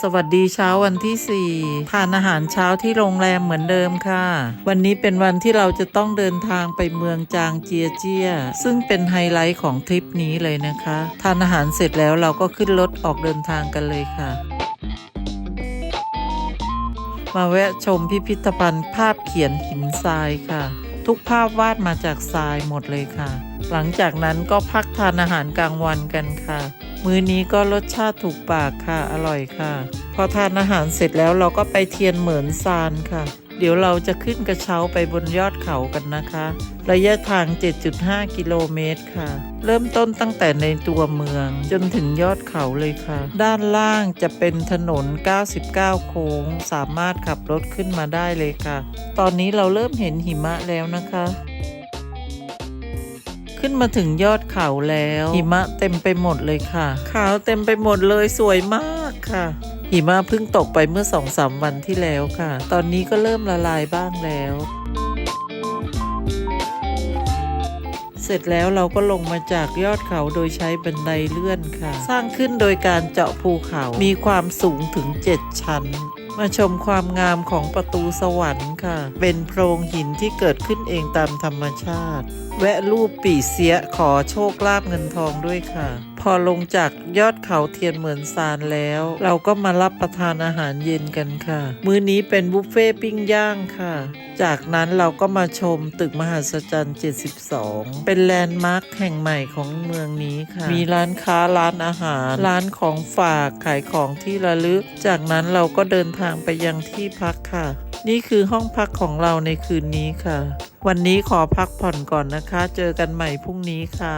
สวัสดีเช้าวันที่ 4 ทานอาหารเช้าที่โรงแรมเหมือนเดิมค่ะ วันนี้เป็นวันที่เราจะต้องเดินทางไปเมืองจางเจียเจีย ซึ่งเป็นไฮไลท์ของทริปนี้เลยนะคะ ทานอาหารเสร็จแล้วเราก็ขึ้นรถออกเดินทางกันเลยค่ะ มาแวะชมพิพิธภัณฑ์ภาพเขียนหินทรายค่ะ ทุกภาพวาดมาจากทรายหมดเลยค่ะ หลังจากนั้นก็พักทานอาหารกลางวันกันค่ะ มื้อนี้ก็รสชาติถูกปากค่ะ อร่อยค่ะ พอทานอาหารเสร็จแล้วเราก็ไปเทียนเหมือนซานค่ะ เดี๋ยวเราจะขึ้นกระเช้าไปบนยอดเขากันนะคะ ระยะทาง 7.5 กิโลเมตรค่ะ เริ่มต้นตั้งแต่ในตัวเมือง จนถึงยอดเขาเลยค่ะ ด้านล่างจะเป็นถนน 99 โค้ง สามารถขับรถขึ้นมาได้เลยค่ะ ตอนนี้เราเริ่มเห็นหิมะแล้วนะคะ ขึ้นมาถึงยอดเขาแล้วหิมะเต็มไปหมดเลยค่ะ ขาวเต็มไปหมดเลยสวยมากค่ะหิมะเพิ่งตกไปเมื่อสองสามวันที่แล้วค่ะ ตอนนี้ก็เริ่มละลายบ้างแล้ว เสร็จแล้วเราก็ลงมาจากยอดเขาโดยใช้บันไดเลื่อนค่ะ สร้างขึ้นโดยการเจาะภูเขา มีความสูงถึง 7 ชั้น มาชมความงามของประตูสวรรค์ค่ะ เป็นโพรงหินที่เกิดขึ้นเองตามธรรมชาติ แวะรูปปีเสียขอโชคลาภเงินทองด้วยค่ะ อลงจากยอดเขาเทียนเหมือนซานแล้ว เราก็มารับประทานอาหารเย็นกันค่ะ มื้อนี้เป็นบุฟเฟ่ต์ปิ้งย่างค่ะ จากนั้นเราก็มาชมตึกมหัศจรรย์ 72 เป็นแลนด์มาร์คแห่งใหม่ของเมืองนี้ค่ะ มีร้านค้าร้านอาหาร ร้านของฝากขายของที่ระลึก จากนั้นเราก็เดินทางไปยังที่พักค่ะ นี่คือห้องพักของเราในคืนนี้ค่ะ วันนี้ขอพักผ่อนก่อนนะคะ เจอกันใหม่พรุ่งนี้ค่ะ